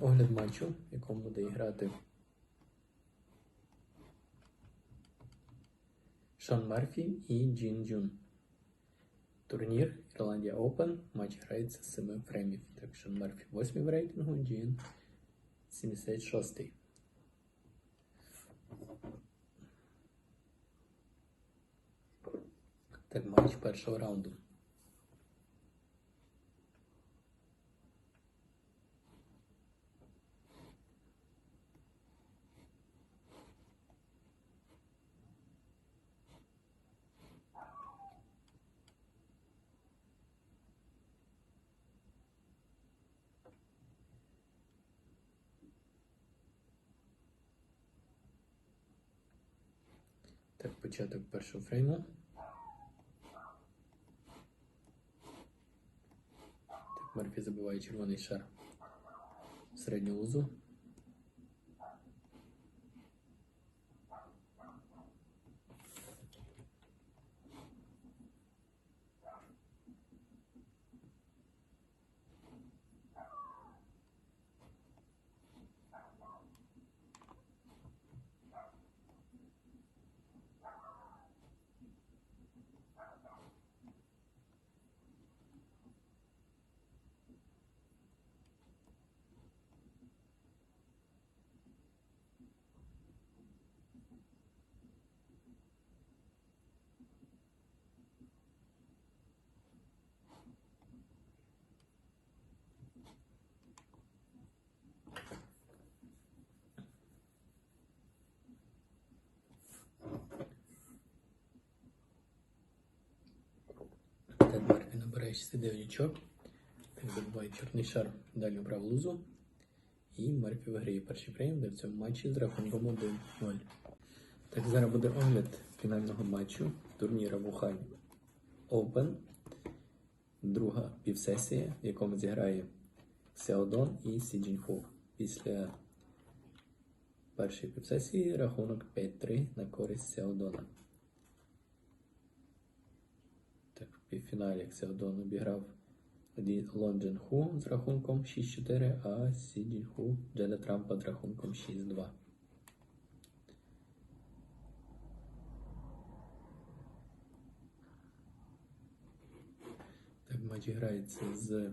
Огляд матчу, в якому буде грати Шон Мерфі і Джін Джун. Турнір Ірландія Open. Матч грається з 7 фреймів. Так, Шон Мерфі 8 в рейтингу, Джін 76. Так, матч першого раунду. Так, початок першого фрейму. Так, Мерфі забиває червоний шар в середню лузу. Так, 69 очок. Так, забиває чорний шар в дальню праву лузу. І Мерфі виграє перший фрейм, де в цьому матчі з рахунком 1-0. Так, зараз буде огляд фінального матчу турніра Вухань Open. Друга півсесія, в якому зіграє Сяодон і Сі Джінху. Після першої півсесії рахунок 5-3 на користь Сяодона. Так, в півфіналі Сяодон обіграв тоді Лон Джин Ху з рахунком 6-4, а Сі Джін Ху Джеда Трампа з рахунком 6-2. Так, матч грається з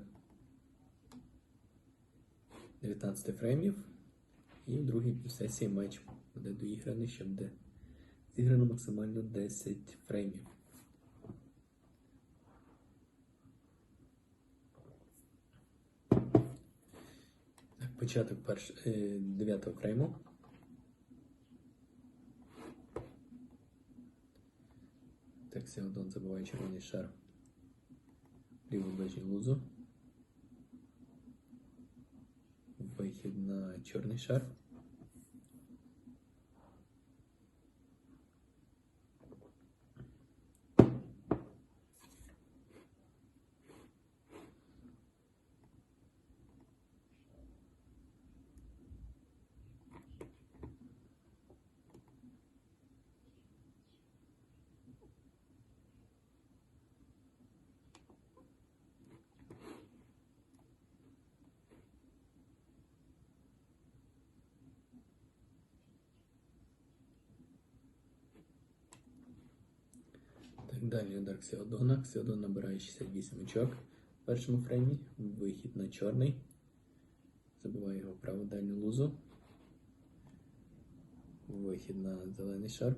19 фреймів. І в другій півсесії матч буде доіграний, щоб буде зіграно максимально 10 фреймів. Так, початок перш... е, 9 фрейму. Так, Сеодон забуває червоний шар. Ліву ближню лузу. Вихід на чорний шар. Так, далі удар Ксіодона. Ксіодон набирає 68 очок в першому фреймі. Вихід на чорний. Забиває його праву дальню лузу. Вихід на зелений шар.